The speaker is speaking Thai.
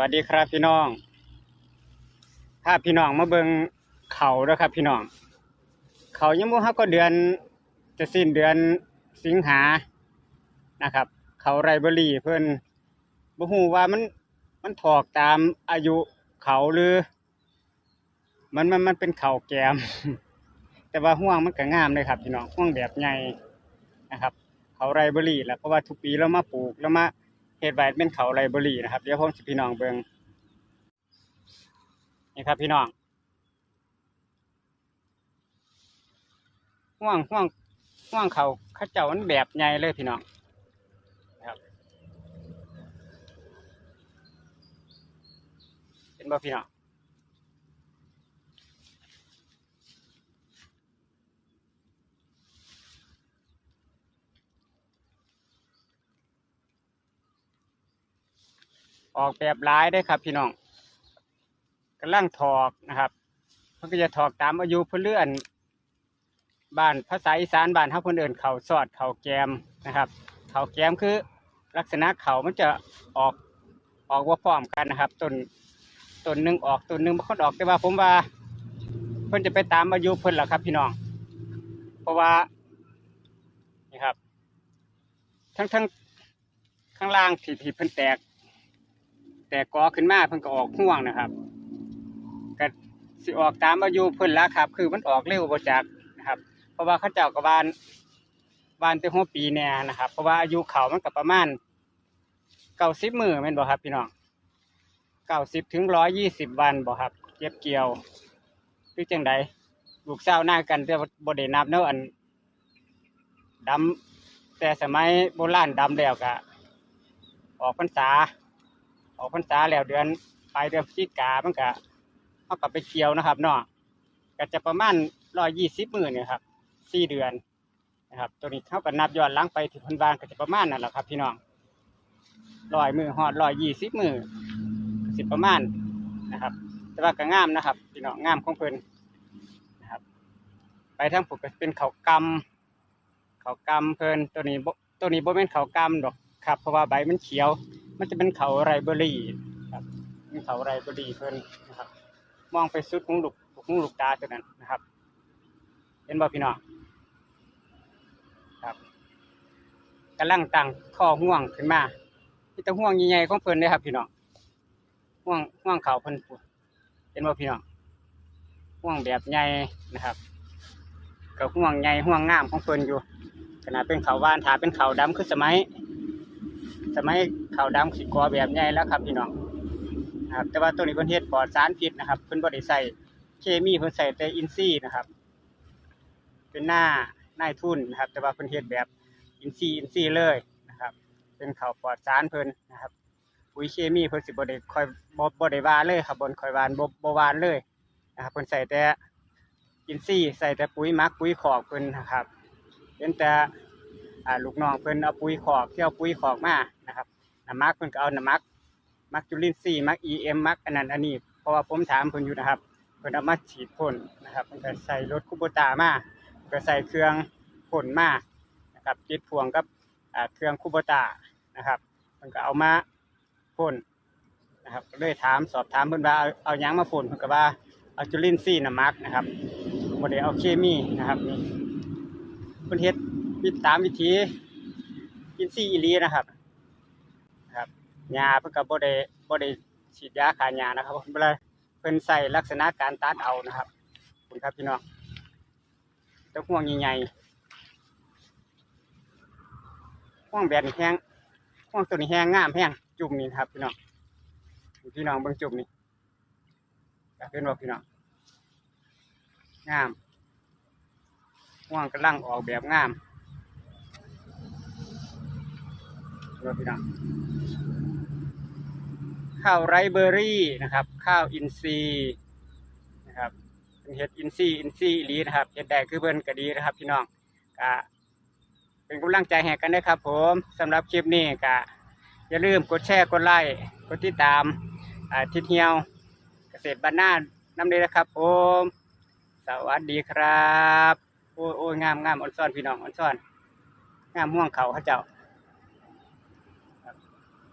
วัสดีครับพี่น้องถ้าพี่น้องมาเบิงเขาเด้อครับ พี่น้อง เขายังบ่ฮักก็เดือนจะสิ้นเดือนสิงหานะครับ เขาไรเบอรี่เพิ่นบ่ฮู้ว่ามันมันถอกตามอายุเขาหรือ มันมันมันเป็นเขาแกม แต่ว่าห่วงมันก็งามเลยครับ พี่น้องห่วงแบบใหญ่นะครับ เขาไรเบอรี่แหละเพราะว่าทุกปีเรามาปลูกแล้วมา เฮ็ดไว้เป็นเขาไรบรีนะครับเดี๋ยวผมสิพี่น้องเบิ่งนี่ครับพี่น้องห่วงห่วงห่วงเขาข้าเจ้ามันแบบใหญ่เลยพี่น้องครับเห็นบ่พี่น้อง ออกแบบหลายได้ครับ พี่น้องกำลังถอกนะครับเพิ่นก็จะถอกตามอายุเพิ่นเลื่อนบ้านภาษาอีสานบ้านเฮาเพิ่นอิ้นเขาสอดเขาแกมนะครับ เขาแกมคือลักษณะเขามันจะออกออกว่าพร้อมกันนะครับต้นต้นหนึ่งออกต้นหนึ่งบ่ค่อออกแต่ว่าผมว่า เพิ่นจะไปตามอายุเพิ่นล่ะครับ พี่น้อง เพราะว่านี่ครับ ทั้งทั้งข้างล่างที่ที่เพิ่นแตก ตกกอขึ้นมาเพิ่นก็ออกห่วงนะครับก็สิออกตามอายุเพิ่นละครับ คือมันออกเร็วบ่จักนะครับ เพราะว่าเขาเจ้าก็บานบานแต่หัวปีแน่นะครับ เพราะว่าอายุเขามันก็ประมาณเก้าสิบมือแม่นบ่ครับพี่น้องเก้าสิบถึงร้อยยี่สิบวันบ่ครับเก็บเกี่ยวคือจังใดลูกสาหน้ากันแต่บ่ได้นับเนาะอันดำแต่สมัยโบราณดำแล้วก็ออกพรรษา ออกพรรษาแล้วเดือนปลายเดือนพฤศจิกามันก็เขาก็ไปเกี่ยวนะครับเนาะก็จะประมาณร้อยยี่สิบหมื่นเนี่ยครับสี่เดือนนะครับ ตัวนี้เท่ากับนับย้อนหลังไปที่เพันบานก็จะประมาณนั่นแหละครับ พี่น้องร้อยมือหอดร้อยยี่สิบมือสิบประมาณนะครับ แต่ว่าก็งามนะครับ พี่น้องงามของเพลินนะครับ ไปทางผูกเป็นเขากำเขากำเพลินตัวนี้ตัวนี้โบเป็นเขากำดอก ครับ เพราะว่าใบมันเขียว มันจะเป็นเขาไรเบอรี่ครับเป็นเขาไรเบอรี่เพิ่นนะครับ มองไปสุดของลูกของลูกตาตัวนั้นนะครับ เห็นบ่พี่น้องครับกำลังตั้งข้อห่วงขึ้นมาที่ตะห่วงใหญ่ๆของเพิ่นเลยครับ พี่น้องห่วงห่วงเขาเพิ่นเห็นบ่พี่น้องห่วงแบบใหญ่นะครับกับห่วงใหญ่ห่วงงามของเพิ่นอยู่ขนาดเป็นเขาวานถาเป็นเขาดำคือสมัย สมัยเขาดำสิกอแบบใหญ่แล้วครับพี่น้องนะครับแต่ว่าตัวนี้เพิ่นเฮ็ดปลอดสารพิษนะครับเพิ่นบ่ได้ใส่เคมีเพิ่นใส่แต่อินทรีย์นะครับ เป็นหน้านายทุนนะครับ แต่ว่าเพิ่นเฮ็ดแบบอินทรีย์อินทรีย์เลยนะครับ เป็นข้าวปลอดสารเพิ่นนะครับปุ๋ยเคมีเพิ่นสิบ่ได้ค่อยบ่บ่ได้หวานเลยครับบ่ค่อยหวานบ่บ่หวานเลยนะครับเพิ่นใส่แต่อินทรีย์ใส่แต่ปุ๋ยหมักปุ๋ยคอกเพิ่นนะครับเป็นแต่ อ่าลูกน้องเพิ่นเอาปุ๋ยคอกเที่เอาปุ๋ยคอกมานะครับน้ำมักเพิ่นก็เอาน้ำมักมักจุลินทรีย์มักเอ็มมักอันนั้นอันนี้เพราะว่าผมถามเพิ่นอยู่นะครับเพิ่นเอามาฉีดพ่นนะครับเพิ่นก็ใส่รถคูโบตามาเพิ่นก็ใส่เครื่องพ่นมานะครับติดพวงกับอ่าเครื่องคูโบตานะครับเพิ่นก็เอามาพ่นนะครับเลยถามสอบถามเพิ่นว่าเอาเอายังมาพ่นเพิ่นก็ว่าเอาจุลินทรีย์น่ะมักนะครับบ่ได้เอาเคมีนะครับนี่เพิ่นเฮ็ด วินตามวิธีอินทรีย์อีลีนะครับครับยาเพิ่นก็บ่ได้บ่ได้ฉีดยาฆ่าหญ้านะครับเพิ่นบ่ได้เพิ่นใส่ลักษณะการตัดเอานะครับคุณครับพี่น้องแต้ห่วงใหญ่ๆห่วงแบบนี้แห้งห่วงตัวนี้แห้งงามแห้งจุ่มนี่นครับพี่น้องพี่น้องเบิ่งจุ่มนี่อยากเห็นบ่พี่น้องงามห่วงกำลังออกแบบงาม เห็นบ่พี่น้องข้าวไรเบอรี่นะครับ ข้าวอินทรีย์นะครับเป็นเห็ดอินทรีย์อินทรีย์อีหลีนะครับเห็ดได้คือเบิ่นก็ดีนะครับพี่น้องก็เป็นกำลังใจให้กันนะครับ ผมสำหรับคลิปนี้ก็อย่าลืมกดแชร์กดไลค์กดติดตามทิศเหี่ยวเกษตรบ้านนาน้ำเลยนะครับ ผม สวัสดีครับ โอ้ยงามงามอ่อนซ่อนพี่น้องอ่อนซ่อนงามม่วงเขาเขาเจ้า